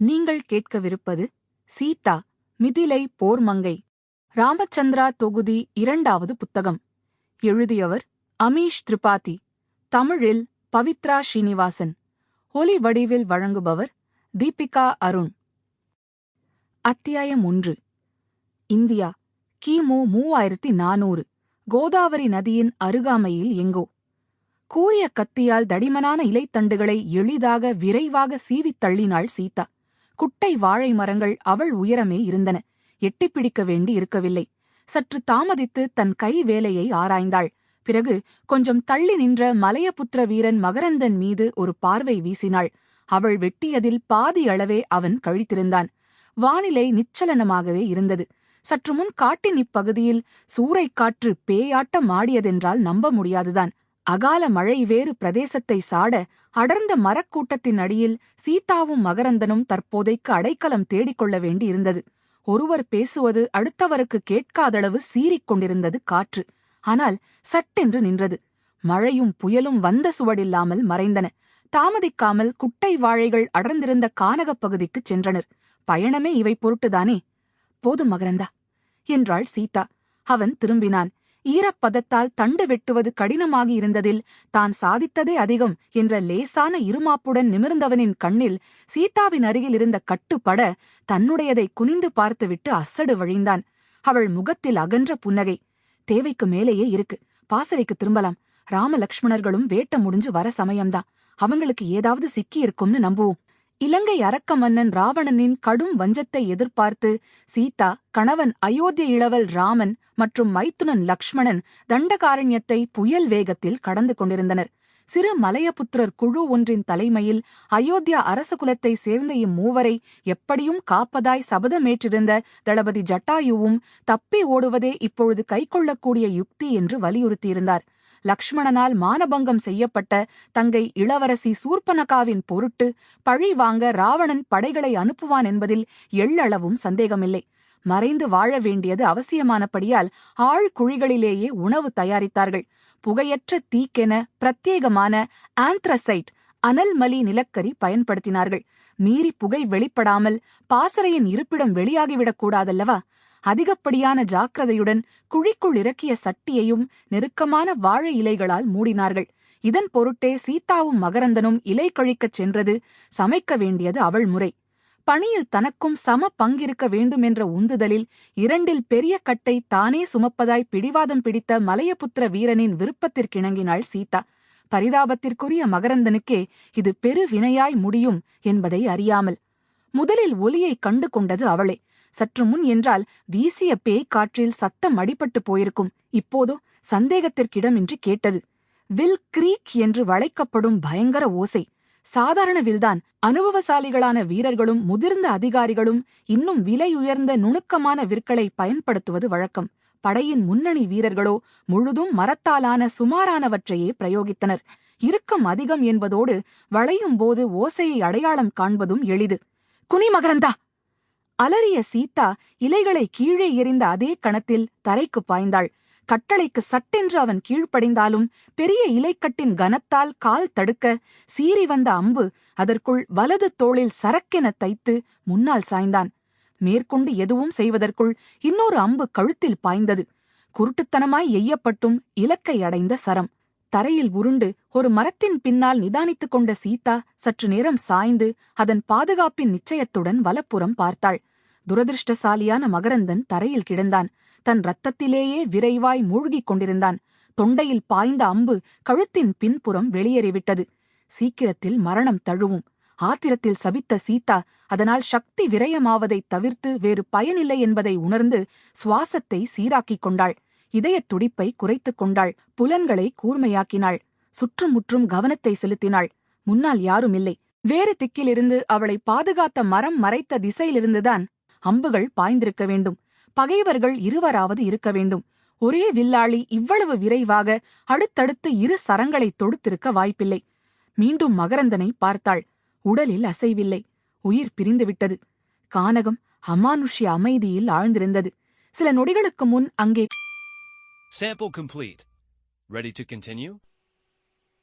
நீங்கள் கேட்கவிருப்பது சீதா மிதிலை போர்மங்கை ராமச்சந்திரா தொகுதி இரண்டாவது புத்தகம். எழுதியவர் அமீஷ் திரிபாதி. தமிழில் பவித்ரா ஸ்ரீனிவாசன். ஒலி வடிவில் வழங்குபவர் தீபிகா அருண். அத்தியாயம் ஒன்று. இந்தியா கிமு மூவாயிரத்தி நானூறு கோதாவரி நதியின் அருகாமையில் எங்கோ. கூரிய கத்தியால் தடிமனான இலைத்தண்டுகளை எளிதாக விரைவாக சீவித் தள்ளினாள் சீதா. குட்டை வாழை மரங்கள் அவள் உயரமே இருந்தன. எட்டிப் பிடிக்க வேண்டி இருக்கவில்லை. சற்று தாமதித்து தன் கை வேலையை ஆராய்ந்தாள். பிறகு கொஞ்சம் தள்ளி நின்ற மலையபுத்திர வீரன் மகரந்தன் மீது ஒரு பார்வை வீசினாள். அவள் வெட்டியதில் பாதி அளவே அவன் கழித்திருந்தான். வானிலை நிச்சலனமாகவே இருந்தது. சற்று முன் காட்டின் இப்பகுதியில் சூறைக்காற்று பேயாட்டம் ஆடியதென்றால் நம்ப முடியாதுதான். அகால மழை வேறு பிரதேசத்தை சாட அடர்ந்த மரக்கூட்டத்தின் அடியில் சீதாவும் மகரந்தனும் தற்போதைக்கு அடைக்கலம் தேடிக்கொள்ள வேண்டியிருந்தது. ஒருவர் பேசுவது அடுத்தவருக்கு கேட்காதளவு சீறிக் கொண்டிருந்தது காற்று. ஆனால் சட்டென்று நின்றது. மழையும் புயலும் வந்த சுவடில்லாமல் மறைந்தன. தாமதிக்காமல் குட்டை வாழைகள் அடர்ந்திருந்த கானகப் பகுதிக்குச் சென்றனர். பயணமே இவை பொருட்டுதானே? போதும் மகரந்தா என்றாள் சீதா. அவன் திரும்பினான். ஈரப்பதத்தால் தண்டு வெட்டுவது கடினமாகி இருந்ததில் தான் சாதித்ததே அதிகம் என்ற லேசான இருமாப்புடன் நிமிர்ந்தவனின் கண்ணில் சீதாவின் அருகில் இருந்த கட்டுப்பட தன்னுடையதை குனிந்து பார்த்துவிட்டு அசடு வழிந்தான். அவள் முகத்தில் அகன்ற புன்னகை. தேவைக்கு மேலேயே இருக்கு. பாசறைக்கு திரும்பலாம். ராமலக்ஷ்மணர்களும் வேட்ட முடிஞ்சு வர சமயம்தான். அவங்களுக்கு ஏதாவது சிக்கி இருக்கும்னு நம்புவோம். இலங்கை அரக்க மன்னன் ராவணனின் கடும் வஞ்சத்தை எதிர்பார்த்து சீதா கணவன் அயோத்திய இளவல் ராமன் மற்றும் மைத்துனன் லக்ஷ்மணன் தண்டகாரண்யத்தை புயல் வேகத்தில் கடந்து கொண்டிருந்தனர். சிறு மலையபுத்திரர் குழு ஒன்றின் தலைமையில் அயோத்தியா அரச குலத்தை சேர்ந்த இம்மூவரை எப்படியும் காப்பதாய் சபதமேற்றிருந்த தளபதி ஜட்டாயுவும் தப்பி ஓடுவதே இப்பொழுது கைக்கொள்ளக்கூடிய யுக்தி என்று வலியுறுத்தியிருந்தார். லக்ஷ்மணனால் மானபங்கம் செய்யப்பட்ட தங்கை இளவரசி சூர்பனகாவின் பொருட்டு பழி வாங்க ராவணன் படைகளை அனுப்புவான் என்பதில் எள்ளளவும் சந்தேகமில்லை. மறைந்து வாழ வேண்டியது அவசியமானபடியால் ஆழ்குழிகளிலேயே உணவு தயாரித்தார்கள். புகையற்ற தீக்கென பிரத்யேகமான ஆந்த்ரசைட் அனல்மலி நிலக்கரி பயன்படுத்தினார்கள். மீறி புகை வெளிப்படாமல் பாசறையின் இருப்பிடம் வெளியாகிவிடக் கூடாதல்லவா? அதிகப்படியான ஜாக்கிரதையுடன் குழிக்குள் இறக்கிய சட்டியையும் நெருக்கமான வாழை இலைகளால் மூடினார்கள். இதன் பொருட்டே சீதாவும் மகரந்தனும் இலை கழிக்கச் சென்றது. சமைக்க வேண்டியது அவள் முறை. பணியில் தனக்கும் சம பங்கிருக்க வேண்டும் என்ற உந்துதலில் இரண்டில் பெரிய கட்டை தானே சுமப்பதாய் பிடிவாதம் பிடித்த மலையபுத்திர வீரனின் விருப்பத்திற்கிணங்கினாள் சீதா. பரிதாபத்திற்குரிய மகரந்தனுக்கே இது பெரு வினையாய் முடியும் என்பதை அறியாமல். முதலில் ஒலியை கண்டு கொண்டது அவளே. சற்று முன் என்றால் வீசிய பேய் காற்றில் சத்தம் அடிபட்டு போயிருக்கும். இப்போதோ சந்தேகத்திற்கிடமின்றி கேட்டது. வில் கிரீக் என்று வளைக்கப்படும் பயங்கர ஓசை. சாதாரண வில்தான் அனுபவசாலிகளான வீரர்களும் முதிர்ந்த அதிகாரிகளும் இன்னும் விலையுயர்ந்த நுணுக்கமான விற்களை பயன்படுத்துவது வழக்கம். படையின் முன்னணி வீரர்களோ முழுதும் மரத்தாலான சுமாரானவற்றையே பிரயோகித்தனர். இறுக்கம் அதிகம் என்பதோடு வளையும் போது ஓசையை அடையாளம் காண்பதும் எளிது. குனிமகரந்தா அலறிய சீதா இலைகளை கீழே எறிந்த அதே கணத்தில் தரைக்கு பாய்ந்தாள். கட்டளைக்கு சட்டென்று அவன் கீழ்ப்படிந்தாலும் பெரிய இலைக்கட்டின் கனத்தால் கால் தடுக்க சீறி வந்த அம்பு அதற்குள் வலது தோளில் சரக்கென தைத்து முன்னால் சாய்ந்தான். மேற்கொண்டு எதுவும் செய்வதற்குள் இன்னொரு அம்பு கழுத்தில் பாய்ந்தது. குருட்டுத்தனமாய் எய்யப்பட்டும் இலக்கை அடைந்த சரம். தரையில் உருண்டு ஒரு மரத்தின் பின்னால் நிதானித்துக் கொண்ட சீதா சற்று நேரம் சாய்ந்து அதன் பாதுகாப்பின் நிச்சயத்துடன் வலப்புறம் பார்த்தாள். துரதிருஷ்டசாலியான மகரந்தன் தரையில் கிடந்தான். தன் ரத்தத்திலேயே விரைவாய் மூழ்கிக் கொண்டிருந்தான். தொண்டையில் பாய்ந்த அம்பு கழுத்தின் பின்புறம் வெளியேறிவிட்டது. சீக்கிரத்தில் மரணம் தழுவும். ஆத்திரத்தில் சபித்த சீதா அதனால் சக்தி விரயமாவதைத் தவிர்த்து வேறு பயனில்லை என்பதை உணர்ந்து சுவாசத்தை சீராக்கிக் கொண்டாள். இதயத் துடிப்பை குறைத்துக் கொண்டாள். புலன்களை கூர்மையாக்கினாள். சுற்றுமுற்றும் கவனத்தை செலுத்தினாள். முன்னால் யாருமில்லை. வேறு திக்கிலிருந்து அவளை பாதுகாத்த மரம் மறைத்த திசையிலிருந்துதான் அம்புகள் பாய்ந்திருக்க வேண்டும். பகைவர்கள் இருவராவது இருக்க வேண்டும். ஒரே வில்லாளி இவ்வளவு விரைவாக அடுத்தடுத்து இரு சரங்களை தொடுத்திருக்க வாய்ப்பில்லை. மீண்டும் மகரந்தனை பார்த்தாள். உடலில் அசைவில்லை. உயிர் பிரிந்துவிட்டது. கானகம் அமானுஷ்ய அமைதியில் ஆழ்ந்திருந்தது. சில நொடிகளுக்கு முன் அங்கே Sample complete. Ready to continue?